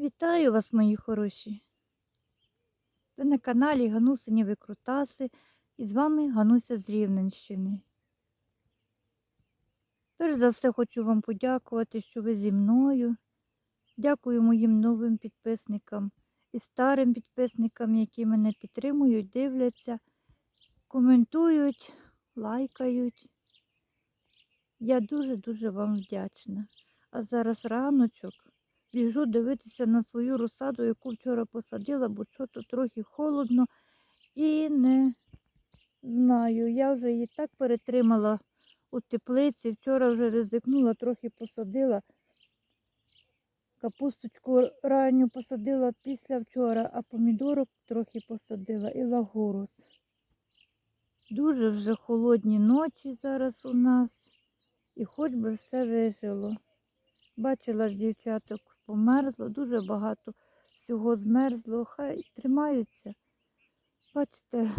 Вітаю вас, мої хороші! Ви на каналі Ганусині Викрутаси і з вами Гануся з Рівненщини. Перш за все хочу вам подякувати, що ви зі мною. Дякую моїм новим підписникам і старим підписникам, які мене підтримують, дивляться, коментують, лайкають. Я дуже-дуже вам вдячна. А зараз раночок біжу дивитися на свою розсаду, яку вчора посадила, бо що-то трохи холодно і не знаю. Я вже її так перетримала у теплиці. Вчора вже ризикнула, трохи посадила. Капусточку ранню посадила після вчора, а помідорок трохи посадила і лагурус. Дуже вже холодні ночі зараз у нас, і хоч би все вижило. Бачила дівчаток померзло, дуже багато всього змерзло, хай тримаються. Бачите,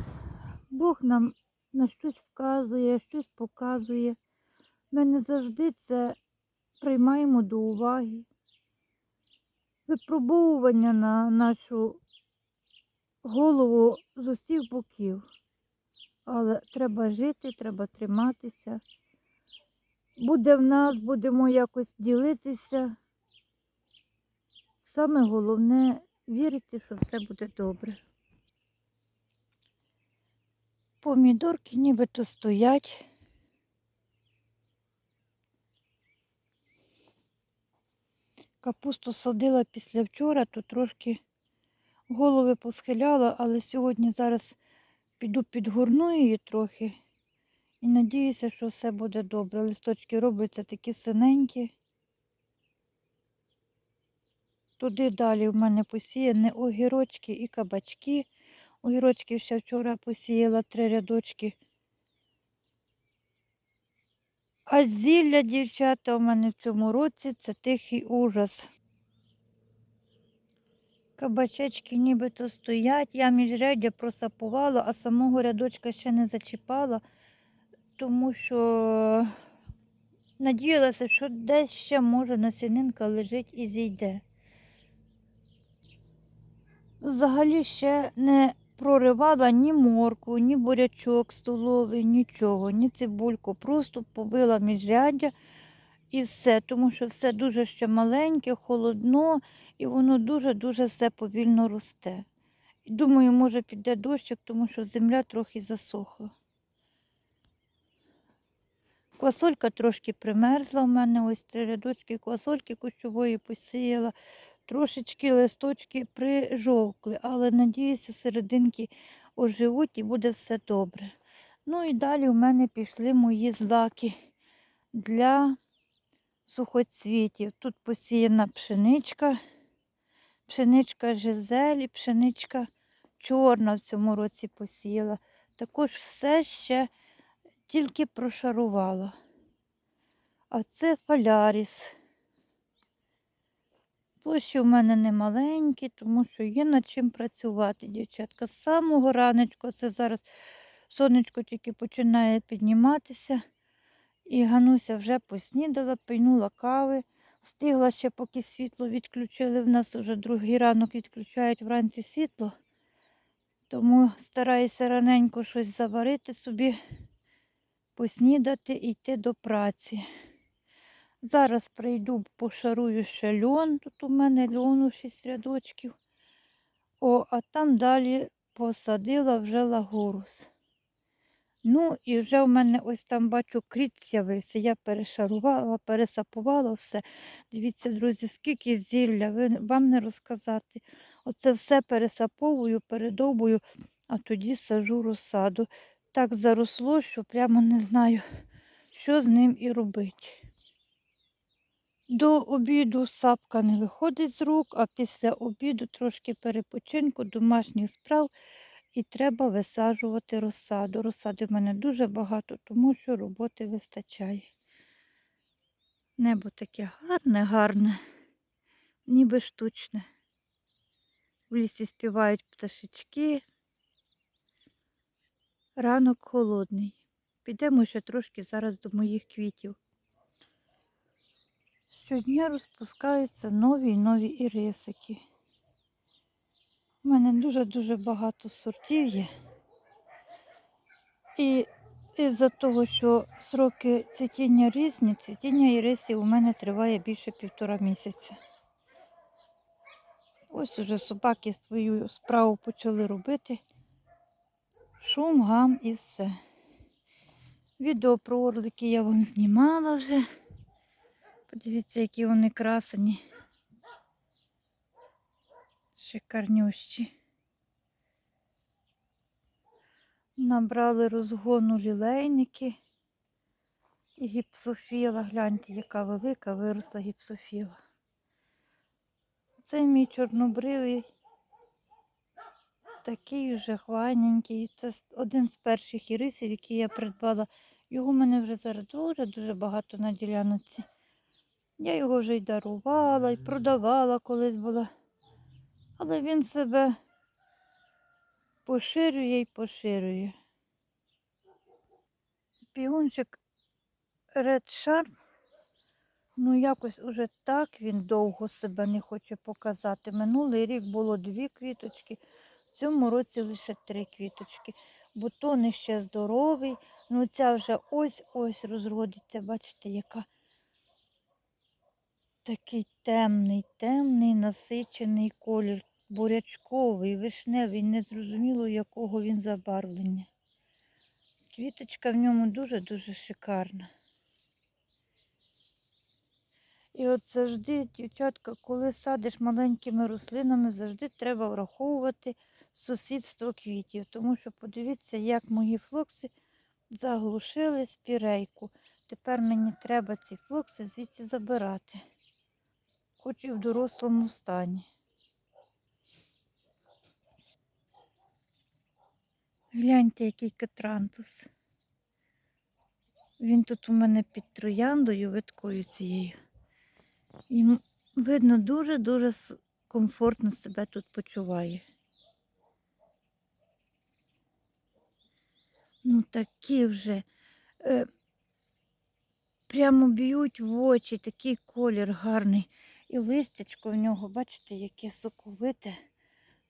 Бог нам на щось вказує, щось показує. Ми не завжди це приймаємо до уваги. Випробовування на нашу голову з усіх боків. Але треба жити, треба триматися. Буде в нас, будемо якось ділитися. Саме головне вірити, що все буде добре. Помідорки нібито стоять. Капусту садила після вчора, то трошки голови посхиляла, але сьогодні зараз піду підгорну її трохи і надіюся, що все буде добре. Листочки робляться такі синенькі. Туди далі в мене посіяні огірочки і кабачки. Огірочки ще вчора посіяла три рядочки. А зілля, дівчата, у мене в цьому році це тихий ужас. Кабачечки нібито стоять, я міжряддя просапувала, а самого рядочка ще не зачіпала, тому що надіялася, що десь ще може насінинка лежить і зійде. Взагалі ще не проривала ні морку, ні бурячок столовий, нічого, ні цибульку. Просто побила міжряддя і все, тому що все дуже ще маленьке, холодно, і воно дуже-дуже все повільно росте. Думаю, може піде дощик, тому що земля трохи засохла. Квасолька трошки примерзла в мене, ось три рядочки квасольки кущової посіяла. Трошечки листочки прижовкли, але надіюся, серединки оживуть і буде все добре. Ну і далі в мене пішли мої злаки для сухоцвітів. Тут посіяна пшеничка, пшеничка жизель і пшеничка чорна в цьому році посіяла. Також все ще тільки прошарувала. А це фаляріс. Площі в мене не маленькі, тому що є над чим працювати, дівчатка. З самого раночку, це зараз сонечко тільки починає підніматися. І Гануся вже поснідала, пийнула кави. Встигла ще, поки світло відключили. В нас вже другий ранок відключають вранці світло. Тому стараюся раненько щось заварити собі, поснідати і йти до праці. Зараз прийду, пошарую ще льон. Тут у мене льону 6 рядочків. О, а там далі посадила вже лагорус. Ну, і вже в мене ось там бачу кріт з'явився. Я перешарувала, пересапувала все. Дивіться, друзі, скільки зілля, ви, вам не розказати. Оце все пересаповую, передовбую, а тоді сажу розсаду. Так заросло, що прямо не знаю, що з ним і робити. До обіду сапка не виходить з рук, а після обіду трошки перепочинку, домашніх справ і треба висаджувати розсаду. Розсади в мене дуже багато, тому що роботи вистачає. Небо таке гарне, гарне, ніби штучне. В лісі співають пташечки. Ранок холодний. Підемо ще трошки зараз до моїх квітів. Щодня розпускаються нові й нові ірисики. У мене дуже-дуже багато сортів є. І із-за того, що сроки цвітіння різні, цвітіння ірисів у мене триває більше півтора місяця. Ось уже собаки свою справу почали робити. Шум, гам і все. Відео про орлики я вам знімала вже. Подивіться, які вони красені. Шикарнющі. Набрали розгону лілейники і гіпсофіла. Гляньте, яка велика виросла гіпсофіла. Це мій чорнобривий, такий вже хвайненький. Це один з перших ірисів, які я придбала. Його в мене вже зараз дуже-дуже багато на ділянці. Я його вже й дарувала, і продавала колись була. Але він себе поширює і поширює. Піончик Red Sharp, ну якось уже так він довго себе не хоче показати. Минулий рік було дві квіточки, в цьому році лише три квіточки. Бутон ще здоровий, ну ця вже ось-ось розродиться. Бачите, яка такий темний, темний, насичений колір, бурячковий, вишневий, незрозуміло, якого він забарвлення. Квіточка в ньому дуже-дуже шикарна. І от завжди, дівчатка, коли садиш маленькими рослинами, завжди треба враховувати сусідство квітів. Тому що подивіться, як мої флокси заглушили спірейку. Тепер мені треба ці флокси звідси забирати, хоч і в дорослому стані. Гляньте, який катрантус. Він тут у мене під трояндою виткою цією. І видно, дуже-дуже комфортно себе тут почуває. Ну такі вже е, прямо б'ють в очі, такий колір гарний. І листячко в нього, бачите, яке соковите,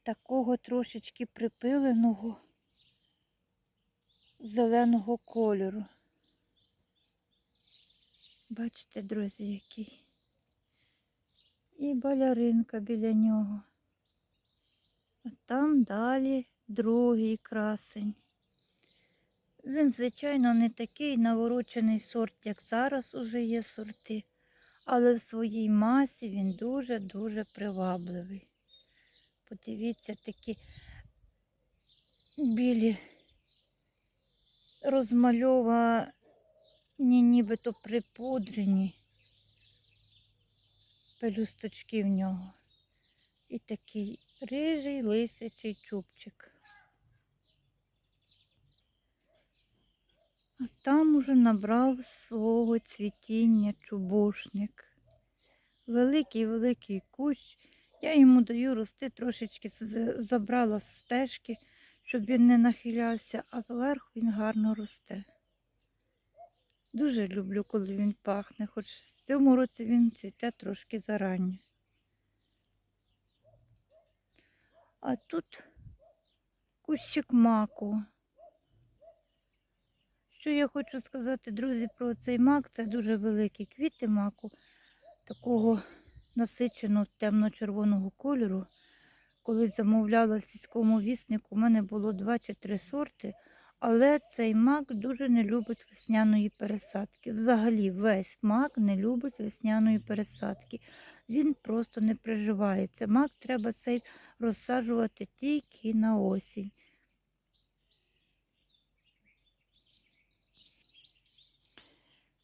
такого трошечки припиленого зеленого кольору. Бачите, друзі, який. І баляринка біля нього. А там далі другий красень. Він, звичайно, не такий наворочений сорт, як зараз уже є сорти, але в своїй масі він дуже-дуже привабливий. Подивіться, такі білі розмальовані, нібито припудрені пелюсточки в нього. І такий рижий лисячий чубчик. А там уже набрав свого цвітіння чубушник. Великий-великий кущ. Я йому даю рости трошечки забрала з стежки, щоб він не нахилявся, а вверх він гарно росте. Дуже люблю, коли він пахне, хоч в цьому році він цвіте трошки зарані. А тут кущик маку. Що я хочу сказати, друзі, про цей мак? Це дуже великі квіти маку, такого насиченого темно-червоного кольору. Коли замовляла в сільському віснику, у мене було два чи три сорти, але цей мак дуже не любить весняної пересадки. Взагалі весь мак не любить весняної пересадки. Він просто не приживається. Мак треба цей розсаджувати тільки на осінь.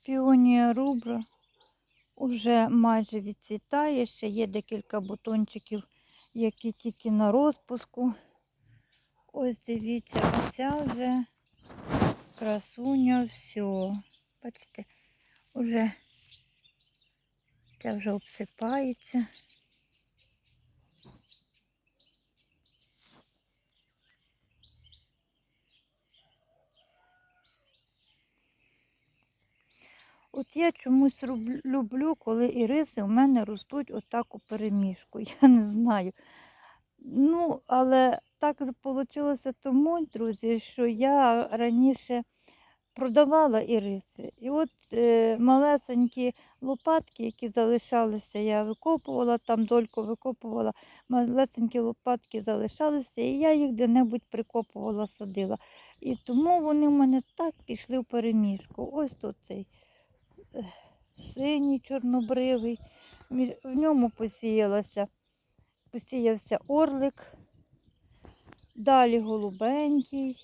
Піонія рубра вже майже відцвітає, ще є декілька бутончиків, які тільки на розпуску. Ось дивіться, оця вже красуня, все. Бачите, вже ця вже обсипається. От я чомусь люблю, коли іриси у мене ростуть отак у переміжку. Я не знаю. Ну, але так вийшло тому, друзі, що я раніше продавала іриси. І от е, малесенькі лопатки, які залишалися, я викопувала, там дольку викопувала, малесенькі лопатки залишалися, і я їх де-небудь прикопувала, садила. І тому вони в мене так пішли в переміжку. Ось тут цей синій чорнобривий. В ньому посіялася, посіявся орлик, далі голубенький.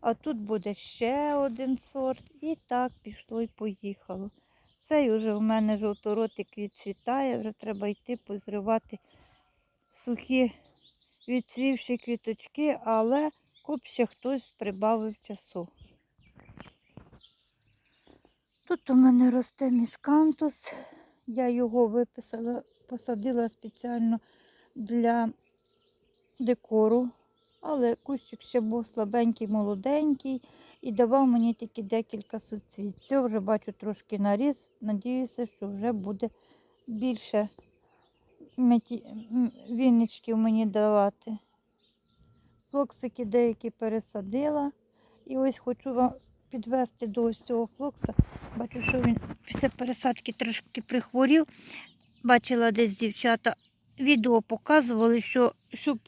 А тут буде ще один сорт. І так пішло і поїхало. Цей уже в мене жовторотик відцвітає, вже треба йти позривати сухі відцвівші квіточки, але куп ще хтось прибавив часу. Тут у мене росте міскантус. Я його виписала, посадила спеціально для декору, але кущик ще був слабенький, молоденький і давав мені тільки декілька суцвіт. Цього вже бачу трошки наріс. Надіюся, що вже буде більше вінничків мені давати. Флоксики деякі пересадила. І ось хочу вам підвести до ось цього флокса. Бачу, що він після пересадки трошки прихворів. Бачила десь дівчата відео показували, що щоб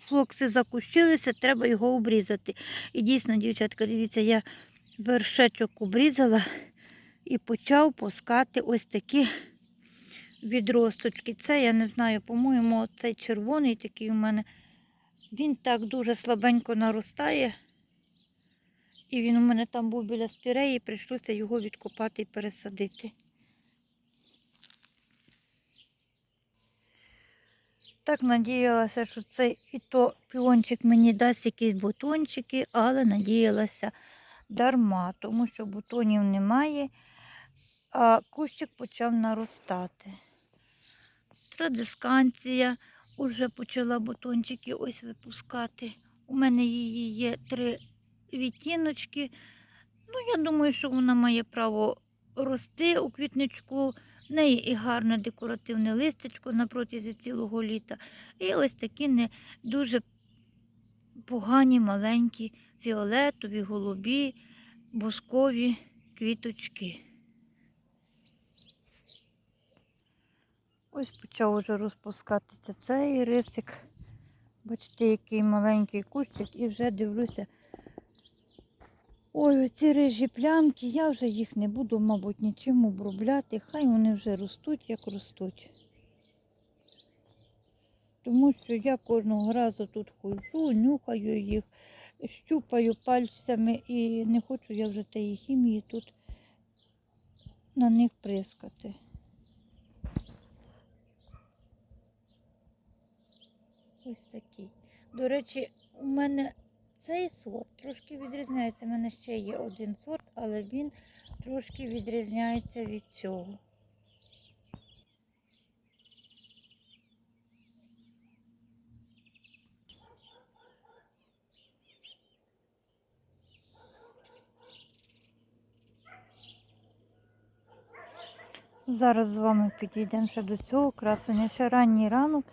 флокси закущилися, треба його обрізати. І дійсно, дівчатка, дивіться, я вершечок обрізала і почав пускати ось такі відросточки. Це я не знаю, по-моєму, цей червоний такий у мене. Він так дуже слабенько наростає. І він у мене там був біля спіреї, прийшлося його відкопати і пересадити. Так надіялася, що цей і то піончик мені дасть якісь бутончики, але надіялася дарма, тому що бутонів немає, а кущик почав наростати. Традисканція вже почала бутончики ось випускати. У мене її є три відтіночки. Ну, я думаю, що вона має право рости у квітничку. В неї і гарне декоративне листячко на протязі цілого літа. І ось такі не дуже погані, маленькі, фіолетові, голубі, бускові квіточки. Ось почав уже розпускатися цей рисик. Бачите, який маленький кущик, і вже дивлюся. Ой, оці рижі плямки, я вже їх не буду, мабуть, нічим обробляти. Хай вони вже ростуть, як ростуть. Тому що я кожного разу тут ходжу, нюхаю їх, щупаю пальцями і не хочу я вже тієї хімії тут на них прискати. Ось такий. До речі, у мене цей сорт трошки відрізняється. У мене ще є один сорт, але він трошки відрізняється від цього. Зараз з вами підійдемо до цього красення. Ще ранній ранок,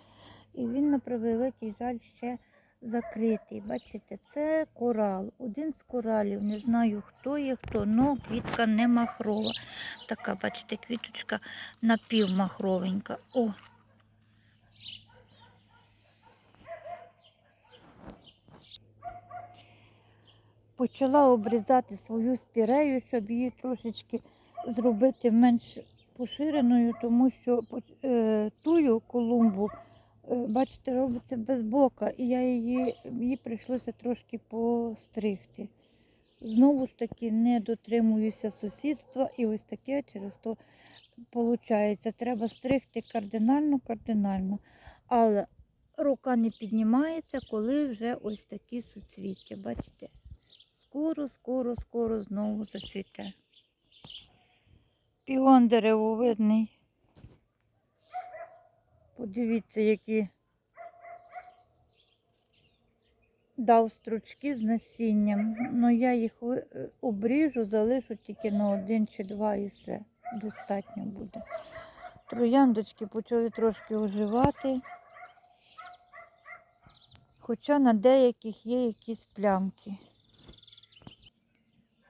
і він на превеликий жаль ще закритий. Бачите, це корал. Один з коралів. Не знаю, хто є, хто, але квітка не махрова. Така, бачите, квіточка напівмахровенька. О! Почала обрізати свою спірею, щоб її трошечки зробити менш поширеною, тому що е, тую колумбу Бачите, робиться без бока, і я її, її прийшлося трошки постригти. Знову ж таки, не дотримуюся сусідства, і ось таке через то виходить. Треба стригти кардинально, кардинально. Але рука не піднімається, коли вже ось такі суцвіття. Бачите? Скоро, скоро, скоро знову зацвіте. Піон деревовидний. Подивіться, які дав стручки з насінням. Ну я їх е, обріжу, залишу тільки на один чи два і все. Достатньо буде. Трояндочки почали трошки оживати. Хоча на деяких є якісь плямки.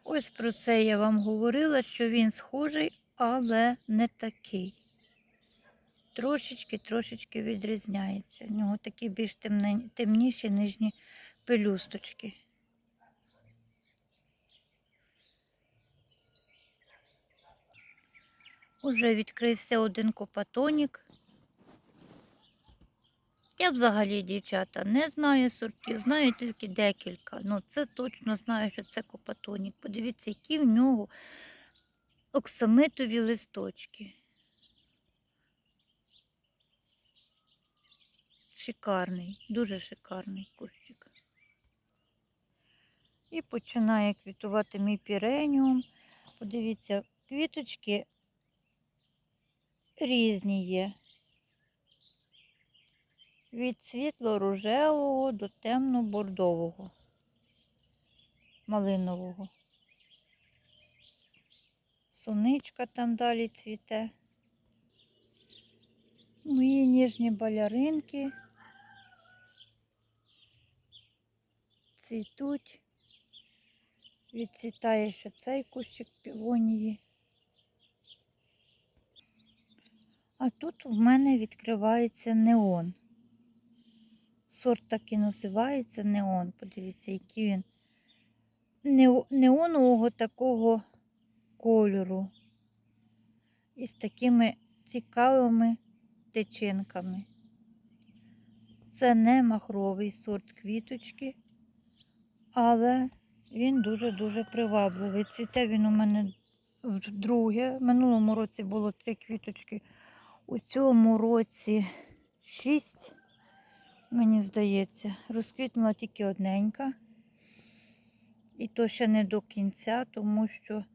Ось про це я вам говорила, що він схожий, але не такий. Трошечки, трошечки відрізняється. В нього такі більш темніші нижні пелюсточки. Уже відкрився один копатонік. Я взагалі, дівчата, не знаю сортів, знаю тільки декілька. Ну, це точно знаю, що це копатонік. Подивіться, які в нього оксамитові листочки. Шикарний, дуже шикарний кущик. І починає квітувати мій піреніум. Подивіться, квіточки різні є. Від світло-рожевого до темно-бордового, малинового. Соничка там далі цвіте. Мої ніжні баляринки цвітуть. Відцвітає ще цей кущик півонії. А тут в мене відкривається неон. Сорт так і називається неон. Подивіться, який він неонового такого кольору. І з такими цікавими тичинками. Це не махровий сорт квіточки, але він дуже-дуже привабливий. Цвіте він у мене вдруге. В минулому році було три квіточки. У цьому році шість, мені здається. Розквітнула тільки одненька. І то ще не до кінця, тому що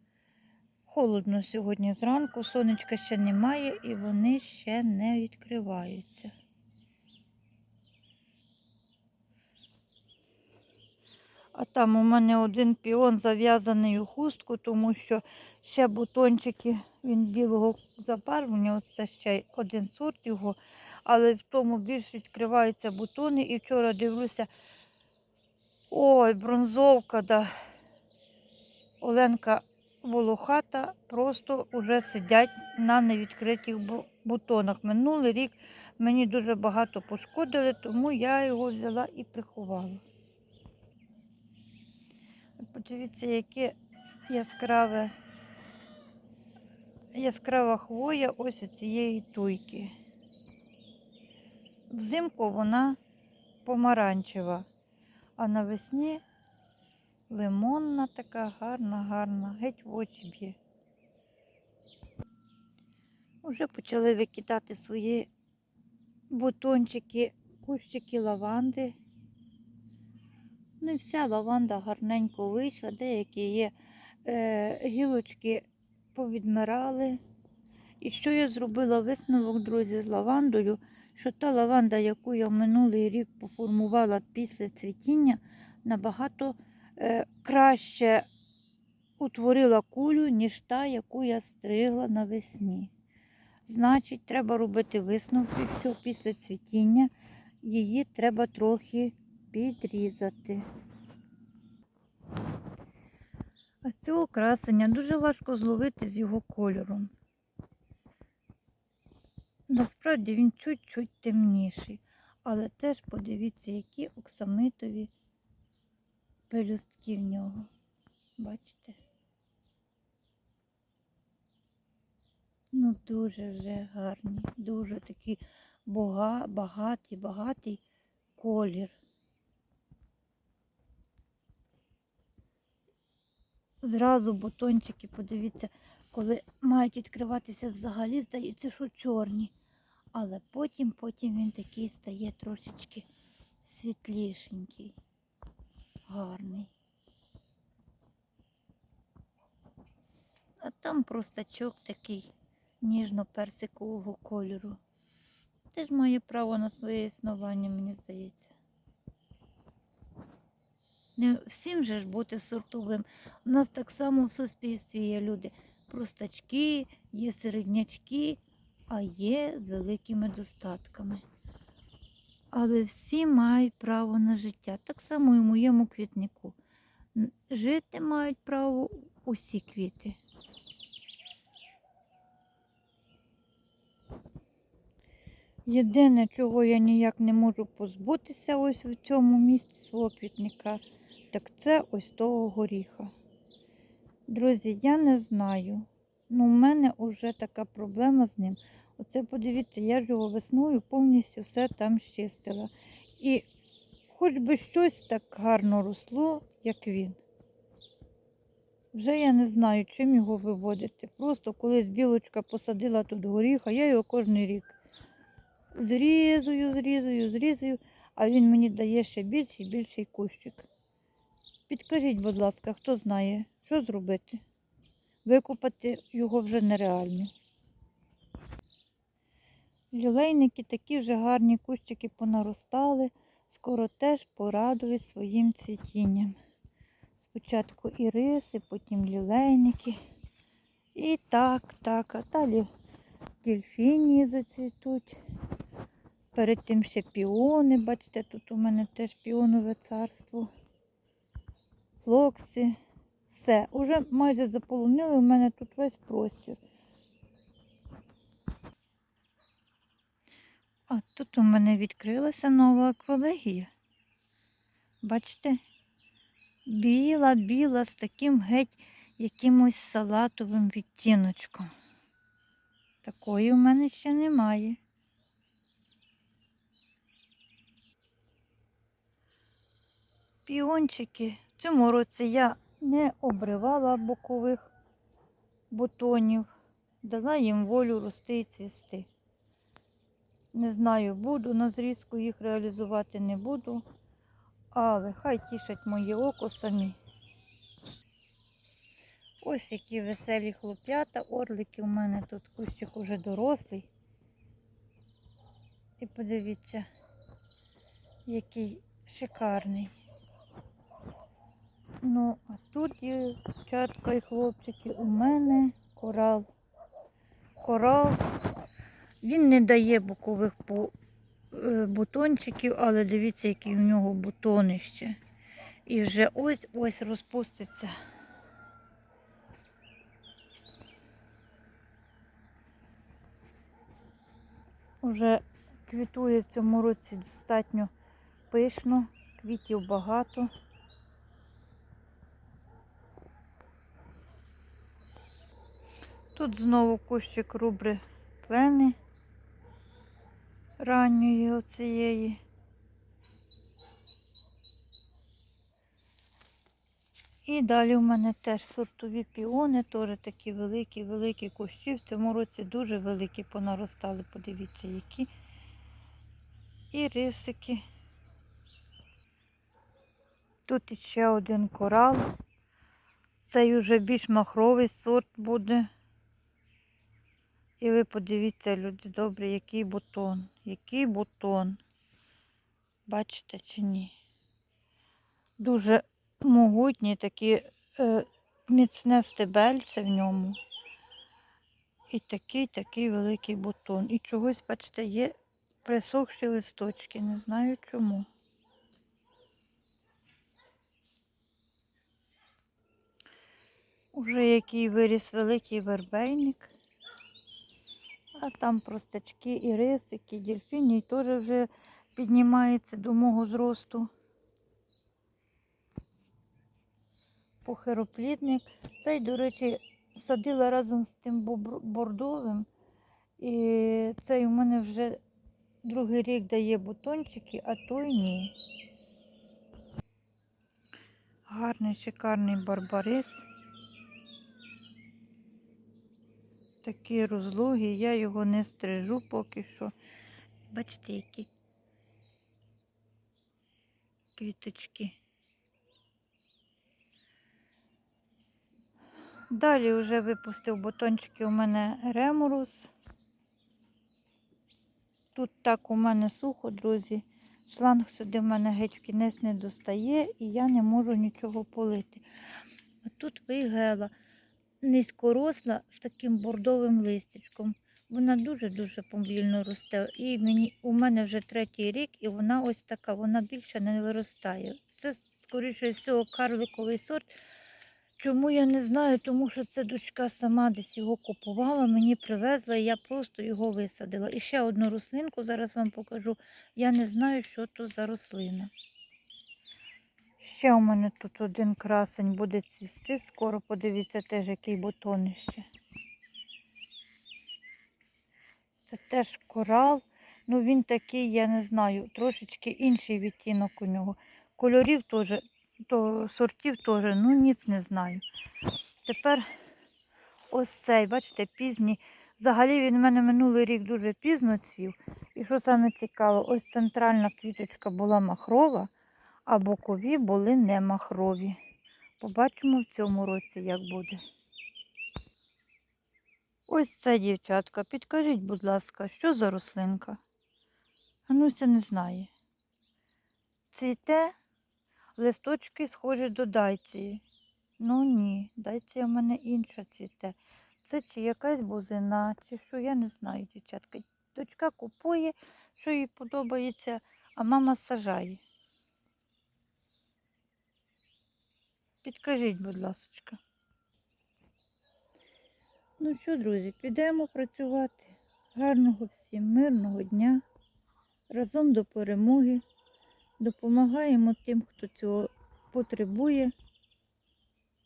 холодно сьогодні зранку, сонечка ще немає і вони ще не відкриваються. А там у мене один піон зав'язаний у хустку, тому що ще бутончики, він білого забарвлення, оце ще один сорт його, але в тому більш відкриваються бутони. І вчора дивлюся, ой, бронзовка, да. Оленка волохата просто вже сидять на невідкритих бутонах. Минулий рік мені дуже багато пошкодили, тому я його взяла і приховала. Подивіться, яке яскраве, яскрава хвоя ось у цієї туйки. Взимку вона помаранчева, а навесні лимонна така гарна, гарна, геть в очі б'є. Уже почали викидати свої бутончики, кущики лаванди. Не вся лаванда гарненько вийшла, деякі є е, гілочки повідмирали. І що я зробила висновок, друзі, з лавандою, що та лаванда, яку я минулий рік поформувала після цвітіння, набагато е, краще утворила кулю, ніж та, яку я стригла навесні. Значить, треба робити висновки, що після цвітіння її треба трохи підрізати. А цього красення дуже важко зловити з його кольором. Насправді він чуть-чуть темніший, але теж подивіться, які оксамитові пелюстки в нього. Бачите? Ну, дуже вже гарні, дуже такий багатий, багатий колір. Зразу бутончики, подивіться, коли мають відкриватися взагалі, здаються, що чорні. Але потім, потім він такий стає трошечки світлішенький, гарний. А там простачок такий ніжно-персикового кольору. Теж має право на своє існування, мені здається. Не всім же ж бути сортовим. У нас так само в суспільстві є люди простачки, є середнячки, а є з великими достатками. Але всі мають право на життя. Так само і моєму квітнику. Жити мають право усі квіти. Єдине, чого я ніяк не можу позбутися ось в цьому місці свого квітника, так це ось того горіха. Друзі, я не знаю. Ну, у мене вже така проблема з ним. Оце подивіться, я його весною повністю все там щистила. І хоч би щось так гарно росло, як він. Вже я не знаю, чим його виводити. Просто колись білочка посадила тут горіха, я його кожен рік зрізую, зрізую, зрізую, а він мені дає ще більший і більший кущик. Підкажіть, будь ласка, хто знає, що зробити? Викупати його вже нереально. Люлейники такі вже гарні кущики понаростали, скоро теж порадують своїм цвітінням. Спочатку іриси, потім лілейники. І так, так, а далі дельфінії зацвітуть. Перед тим ще піони, бачите, тут у мене теж піонове царство. Флокси. Все, уже майже заполонили у мене тут весь простір. А тут у мене відкрилася нова аквалегія. Бачите? Біла, біла, з таким геть якимось салатовим відтіночком. Такої у мене ще немає. Піончики. В цьому році я не обривала бокових бутонів, дала їм волю рости і цвісти. Не знаю, буду на зрізку їх реалізувати не буду, але хай тішать моє око самі. Ось які веселі хлоп'ята, орлики у мене тут кущик уже дорослий. І подивіться, який шикарний. Ну, а тут, дівчатка і хлопчики, у мене корал. Корал. Він не дає бокових е, бутончиків, але дивіться, які у нього бутони ще. І вже ось-ось розпуститься. Уже квітує в цьому році достатньо пишно, квітів багато. Тут знову кущик рубри плени ранньої оцієї. І далі в мене теж сортові піони, теж такі великі, великі кущі. В цьому році дуже великі понаростали, подивіться, які. І рисики. Тут іще один корал. Цей уже більш махровий сорт буде. І ви подивіться, люди добрі, який бутон, який бутон. Бачите чи ні? Дуже могутні такі е, міцне стебельце в ньому. І такий такий великий бутон. І чогось, бачите, є присохші листочки. Не знаю чому. Уже який виріс великий вербейник. А там простачки, і рисики, дельфіній теж вже піднімається до мого зросту. Похироплідник. Цей, до речі, садила разом з тим бордовим. І цей у мене вже другий рік дає бутончики, а той ні. Гарний, шикарний барбарис. Такий розлогий, я його не стрижу поки що. Бачите, які квіточки. Далі вже випустив бутончики у мене реморус. Тут так у мене сухо, друзі. Шланг сюди в мене геть в кінець не достає, і я не можу нічого полити. А тут вигела низькоросла з таким бордовим листячком. Вона дуже-дуже повільно росте. І мені, у мене вже третій рік, і вона ось така, вона більше не виростає. Це, скоріше всього, карликовий сорт. Чому я не знаю, тому що це дочка сама десь його купувала, мені привезла, і я просто його висадила. І ще одну рослинку зараз вам покажу. Я не знаю, що то за рослина. Ще у мене тут один красень буде цвісти. Скоро подивіться теж, який бутонище. Це теж корал. Ну він такий, я не знаю, трошечки інший відтінок у нього. Кольорів теж, то сортів теж, ну ніц не знаю. Тепер ось цей, бачите, пізній. Взагалі він в мене минулий рік дуже пізно цвів. І що саме цікаво, ось центральна квіточка була махрова, а бокові були не махрові. Побачимо в цьому році, як буде. Ось це, дівчатка, підкажіть, будь ласка, що за рослинка? Ануся не знає. Цвіте, листочки схожі до дайції. Ну ні, дайція в мене інша цвіте. Це чи якась бузина, чи що, я не знаю, дівчатка. Дочка купує, що їй подобається, а мама сажає. Підкажіть, будь ласка. Ну що, друзі, підемо працювати. Гарного всім мирного дня. Разом до перемоги. Допомагаємо тим, хто цього потребує.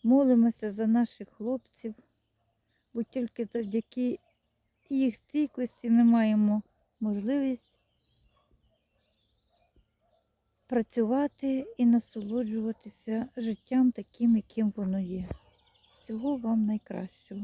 Молимося за наших хлопців, бо тільки завдяки їх стійкості ми маємо можливість працювати і насолоджуватися життям таким, яким воно є. Всього вам найкращого.